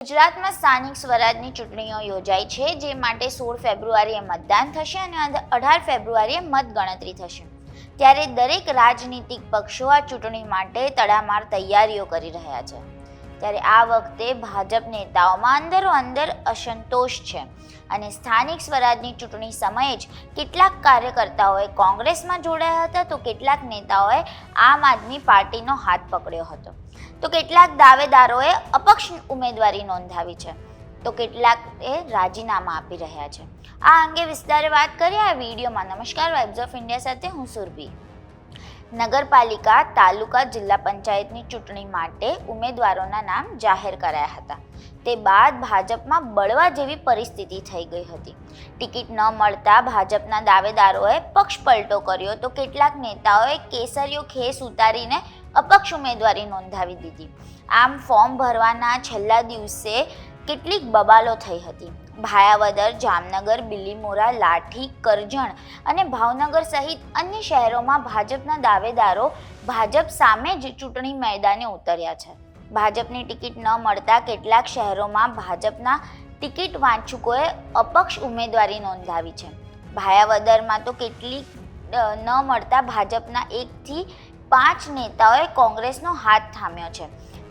ગુજરાતમાં સ્થાનિક સ્વરાજની ચૂંટણીઓ યોજાઈ છે, જે માટે સોળ ફેબ્રુઆરીએ મતદાન થશે અને અઢાર ફેબ્રુઆરીએ મતગણતરી થશે. ત્યારે દરેક રાજનીતિક પક્ષો આ ચૂંટણી માટે તડામાર તૈયારીઓ કરી રહ્યા છે. ત્યારે આ વખતે ભાજપ નેતાઓમાં અંદરો અંદર અસંતોષ છે અને સ્થાનિક સ્વરાજની ચૂંટણી સમયે જ કેટલાક કાર્યકર્તાઓએ કોંગ્રેસમાં જોડાયા હતા, તો કેટલાક નેતાઓએ આમ આદમી પાર્ટીનો હાથ પકડ્યો હતો. તો કેટલાક દાવેદારોએ અપક્ષ ઉમેદવારી નોંધાવી છે. તો કેટલાક એ રાજીનામા આપી રહ્યા છે. આ અંગે વિસ્તારે વાત કરીએ આ વિડીયોમાં નમસ્કાર વાઇબ્સ ઓફ ઇન્ડિયા સાથે હું સુરભી. નગરપાલિકા, તાલુકા, જિલ્લા પંચાયતની ચૂંટણી માટે ઉમેદવારોના નામ જાહેર કરાયા હતા. તે બાદ ભાજપમાં બળવા જેવી પરિસ્થિતિ થઈ ગઈ હતી. ટિકિટ ન મળતા ભાજપના દાવેદારોએ પક્ષ પલટો કર્યો. તો કેટલાક નેતાઓએ કેસરીઓ ખેસ ઉતારીને અપક્ષ ઉમેદવારી નોંધાવી દીધી. આમ ફોર્મ ભરવાના છેલ્લા દિવસે કેટલીક બબાલો થઈ હતી. ભાયાવદર, જામનગર, બિલીમોરા, લાઠી, કરજણ અને ભાવનગર સહિત અન્ય શહેરોમાં ભાજપના દાવેદારો ભાજપ સામે જ ચૂંટણી મેદાને ઉતર્યા છે. ભાજપની ટિકિટ ન મળતા કેટલાક શહેરોમાં ભાજપના ટિકિટ વાંચુકોએ અપક્ષ ઉમેદવારી નોંધાવી છે. ભાયાવદરમાં તો કેટલીક ન મળતા ભાજપના એકથી પાંચ નેતાઓએ કોંગ્રેસનો હાથ થામ્યો છે.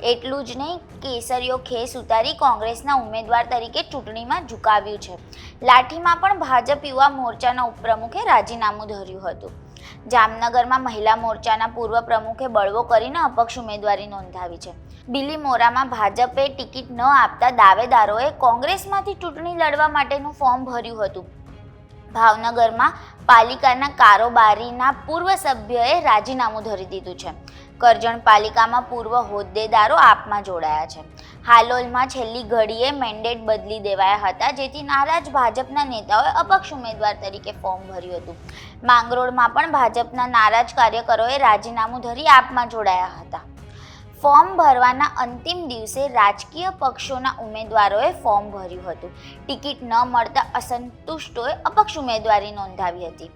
એટલું જ નહીં, કેસરીઓ ખેસ ઉતારી કોંગ્રેસના ઉમેદવાર તરીકે ચૂંટણીમાં ઝુકાવ્યું છે. લાઠીમાં પણ ભાજપ યુવા મોરચાના ઉપપ્રમુખે રાજીનામું ધર્યું હતું. જામનગરમાં મહિલા મોરચાના પૂર્વ પ્રમુખે બળવો કરીને અપક્ષ ઉમેદવારી નોંધાવી છે. બિલીમોરામાં ભાજપે ટિકિટ ન આપતા દાવેદારોએ કોંગ્રેસમાંથી ચૂંટણી લડવા માટેનું ફોર્મ ભર્યું હતું. ભાવનગરમાં પાલિકાના કારોબારીના પૂર્વ સભ્યએ રાજીનામું ધરી દીધું છે. કરજણ પાલિકામાં પૂર્વ હોદ્દેદારો આપમાં જોડાયા છે. હાલોલમાં છેલ્લી ઘડીએ મેન્ડેટ બદલી દેવાયા હતા, જેથી નારાજ ભાજપના નેતાઓએ અપક્ષ ઉમેદવાર તરીકે ફોર્મ ભર્યું હતું. માંગરોળમાં પણ ભાજપના નારાજ કાર્યકરોએ રાજીનામું ધરી આપમાં જોડાયા હતા. ફોર્મ ભરવાના અંતિમ દિવસે રાજકીય પક્ષોના ઉમેદવારોએ ફોર્મ ભર્યું હતું. ટિકિટ ન મળતા અસંતુષ્ટોએ અપક્ષ ઉમેદવારી નોંધાવી હતી.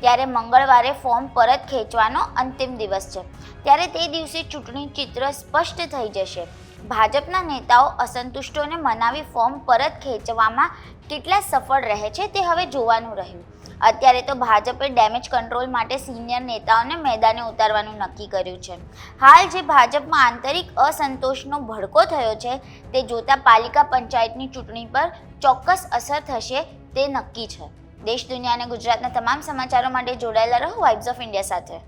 ત્યારે મંગળવારે ફોર્મ પરત ખેંચવાનો અંતિમ દિવસ છે. ત્યારે તે દિવસે ચૂંટણી ચિત્ર સ્પષ્ટ થઈ જશે. ભાજપના નેતાઓ અસંતુષ્ટોને મનાવી ફોર્મ પરત ખેંચવામાં કેટલા સફળ રહે છે તે હવે જોવાનું રહ્યું. અત્યારે તો ભાજપે ડેમેજ કંટ્રોલ માટે સિનિયર નેતાઓને મેદાને ઉતારવાનું નક્કી કર્યું છે. હાલ જે ભાજપમાં આંતરિક અસંતોષનો ભડકો થયો છે, તે જોતા પાલિકા પંચાયતની ચૂંટણી પર ચોક્કસ અસર થશે તે નક્કી છે. દેશ દુનિયા અને ગુજરાતના તમામ સમાચારો માટે જોડાયેલા રહો વાઇબ્સ ઓફ ઇન્ડિયા સાથે.